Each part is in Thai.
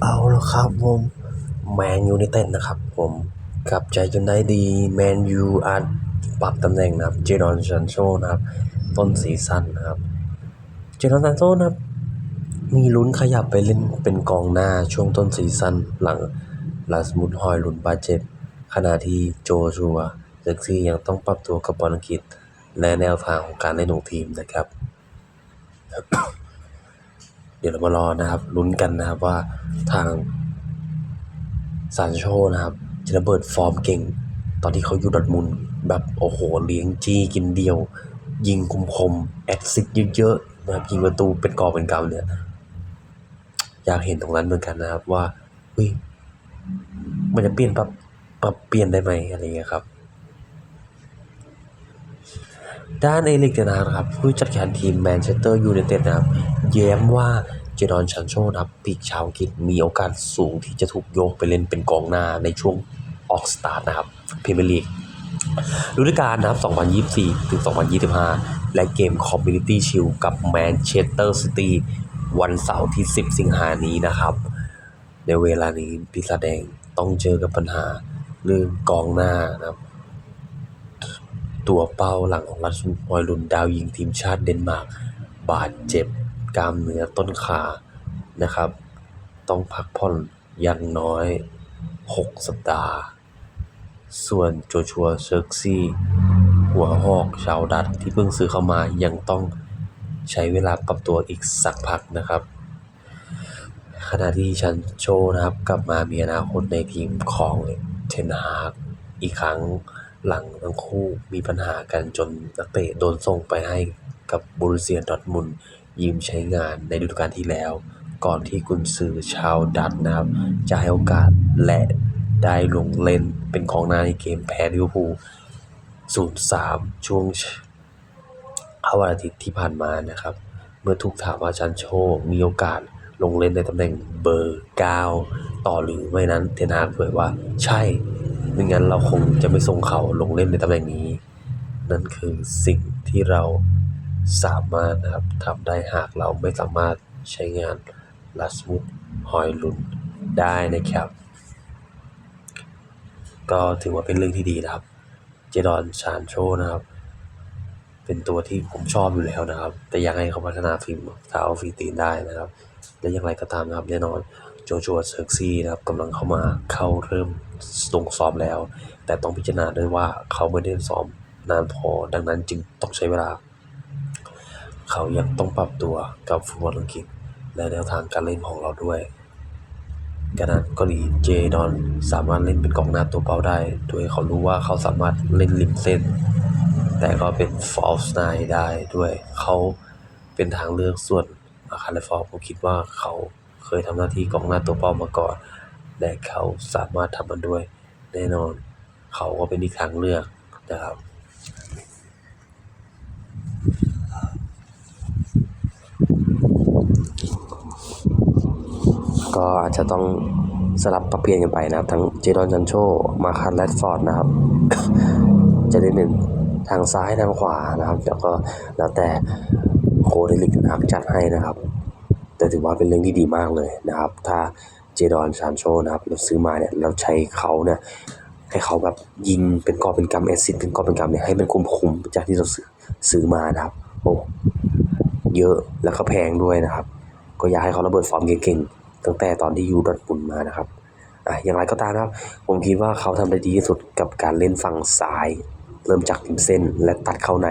เอาละครับผมแมนยูไนเต็ดนะครับผมกลับใจจนได้ดีแมนยูอาจปรับตำแหน่งนะครับเจดอนชันโชนะครับ ต้นซีซั่นนะครับ เจดอนซันโชนะครับ มีลุ้นขยับไปเล่นเป็นกองหน้าช่วงต้นซีซั่นหลังลาสมุดฮอยลุนบาดเจ็บ ขณะที่โจชัวเซ็กซี่ยังต้องปรับตัวกับบอลอังกฤษ และแนวทางของการเล่นของทีมนะครับ ดี๋ยวเรามารอนะครับลุ้นกันนะครับว่าทางซานโชนะครับจะระเบิดฟอร์มเก่ง ตอนที่เขาอยู่ดอร์ทมุนแบบโอ้โหเลี้ยงจี้กินเดียว ยิงคมคมแอดซิสเยอะๆนะครับยิงประตูเป็นกอบเป็นกำเนี่ยอยากเห็นตรงนั้นเหมือนกันนะครับว่าเฮ้ยมันจะเปลี่ยนปรับปรับเปลี่ยนได้ไหมอะไรเงี้ยครับ ด้านเอลิกเทนฮากครับผู้จัดการทีมแมนเชสเตอร์ยูไนเต็ดนะครับแย้มว่าเจดอนชันโชนะครับปีกชาวอังกฤษมีโอกาสสูงที่จะถูกโยกไปเล่นเป็นกองหน้าในช่วงออกสตาร์ทนะครับพรีเมียร์ลีกฤดูกาลนะครับ 2024 ถึง 2025 และเกมคอมมูนิตี้ชิลกับแมนเชสเตอร์ซิตี้วันเสาร์ที่ 10 สิงหานี้นะครับ ในเวลานี้ปีศาจแดงต้องเจอกับปัญหาเรื่องกองหน้านะครับ ตัวเป้าหลังของรัสมอยลุนดาวยิงทีมชาติเดนมาร์ก บาดเจ็บกล้ามเนื้อต้นขานะครับ ต้องพักผ่อนอย่างน้อย 6 สัปดาห์ ส่วนโจชัวเซิร์กซี่ หัวหอกชาวดัตที่เพิ่งซื้อเข้ามายังต้องใช้เวลาปรับตัวอีกสักพักนะครับ ขณะที่ชันโชนะครับ กลับมามีอนาคตในทีมของเทนฮากอีกครั้ง หลังทั้งคู่มีปัญหากันจนนักเตะโดนส่งไปให้กับบูรุเซียดอร์ทมุนยืมใช้งานในฤดูกาลที่แล้ว ก่อนที่กุนซือชาวดัตนะครับ จะให้โอกาสและได้ลงเล่นเป็นของหน้าในเกมแพ้ลิเวอร์พูล0-3 ช่วงวันอาทิตย์ที่ผ่านมานะครับ เมื่อถูกถามว่าชันโชมีโอกาสลงเล่นในตำแหน่งเบอร์ 9 ต่อหรือไม่นั้นเทนฮากเผยว่าใช่ ไม่งั้นเราคงจะไม่ส่งเขาลงเล่นในตำแหน่งนี้ นั่นคือสิ่งที่เราสามารถนะครับทำได้หากเราไม่สามารถใช้งานลาสมุดฮอยลุนได้นะครับ ก็ถือว่าเป็นเรื่องที่ดีนะครับ เจดอนชานโชนะครับ เป็นตัวที่ผมชอบอยู่แล้วนะครับ แต่อยากให้เขาพัฒนาฝีมือเท้าฝีตีนได้นะครับ และอย่างไรก็ตามนะครับแน่นอน โจชัวเซิร์ซี่นะครับกำลังเข้ามาเข้าเริ่มลงซ้อมแล้ว แต่ต้องพิจารณาด้วยว่าเขาไม่ได้ซ้อมนานพอดังนั้นจึงต้องใช้เวลา เขายังต้องปรับตัวกับฟุตบอลอังกฤษ และแนวทางการเล่นของเราด้วยกนั้นก็ดีเจดอนสามารถเล่นเป็นกองหน้าตัวเป้าได้โดยเขารู้ว่าเขาสามารถเล่นริมเส้น แต่ก็เป็น false nine ได้ด้วยเขาเป็นทางเลือกส่วนอาคารและฟอร์ผมคิดว่าเขา เคยทำหน้าที่กองหน้าตัวเป้ามาก่อน และเขาสามารถทำมันด้วย แน่นอนเขาก็เป็นอีกทางเลือกนะครับก็อาจจะต้องสลับปรับเปลี่ยนกันไปนะครับ ทั้งเจดอนจันโช มาคันแรดฟอร์ดนะครับ จะได้หนึ่งทางซ้ายทางขวานะครับ แล้วก็แล้วแต่โค้ชลิกนะครับจัดให้นะครับ แต่ถือว่าเป็นเรื่องที่ดีมากเลยนะครับ ถ้าเจดอนซานโชนะครับเราซื้อมาเนี่ยเราใช้เขาเนี่ยให้เขาแบบยิงเป็นกอเป็นกำแอสซิสต์เป็นกอเป็นกำเนี่ยให้มันคุ้มๆจากที่เราซื้อซื้อมานะครับโอ้เยอะแล้วก็แพงด้วยนะครับ ก็อยากให้เขาระเบิดฟอร์มเก่งๆตั้งแต่ตอนที่ยูดอทมุนด์มานะครับอะอย่างไรก็ตามนะครับ ผมคิดว่าเขาทำได้ดีที่สุดกับการเล่นฝั่งซ้าย เริ่มจากริมเส้นและตัดเข้าใน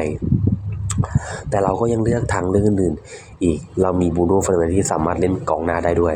แต่เราก็ยังเลือกทางเลือกอื่น อีก เรามีบูโน่เฟอร์นันเดสที่สามารถเล่นกองหน้าได้ด้วย